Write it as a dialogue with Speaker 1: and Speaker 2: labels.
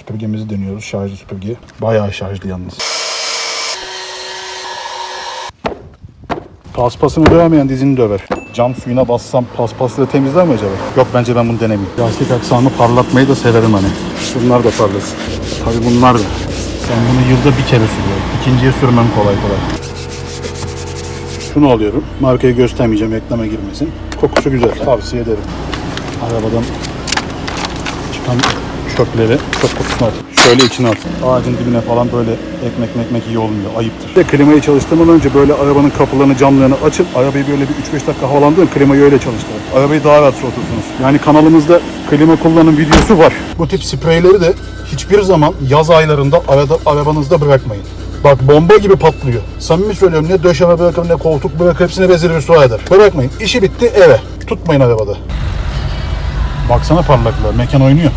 Speaker 1: Süpürgemizi deniyoruz. Şarjlı süpürge. Bayağı şarjlı yalnız. Paspasını dövemeyen dizini döver. Cam suyuna bassam paspasla temizler mi acaba? Yok bence ben bunu denemeyeyim. Lastik aksamı parlatmayı da severim hani. Bunlar da parlasın. Tabii bunlar da. Ben bunu yılda bir kere sürüyorum. İkinciye sürmem kolay kolay. Şunu alıyorum. Markayı göstermeyeceğim reklama girmesin. Kokusu güzel. Tavsiye ederim. Arabadan çıkan çöpleri, çöp kutusuna at. Şöyle içine at. Ağacın dibine falan böyle ekmek mekmek iyi olmuyor. Ayıptır. De klimayı çalıştırmadan önce böyle arabanın kapılarını, camlarını açıp arabayı böyle bir 3-5 dakika havalandırın. Klimayı öyle çalıştırın. Arabayı daha rahat soğutursunuz. Yani kanalımızda klima kullanım videosu var. Bu tip spreyleri de hiçbir zaman yaz aylarında arada, arabanızda bırakmayın. Bak bomba gibi patlıyor. Samimi söylüyorum ne döşeme bırakın ne koltuk bırakın hepsini rezil rüsva eder. Bırakmayın. İşi bitti eve. Tutmayın arabada. Baksana parlaklığa. Mekan oynuyor.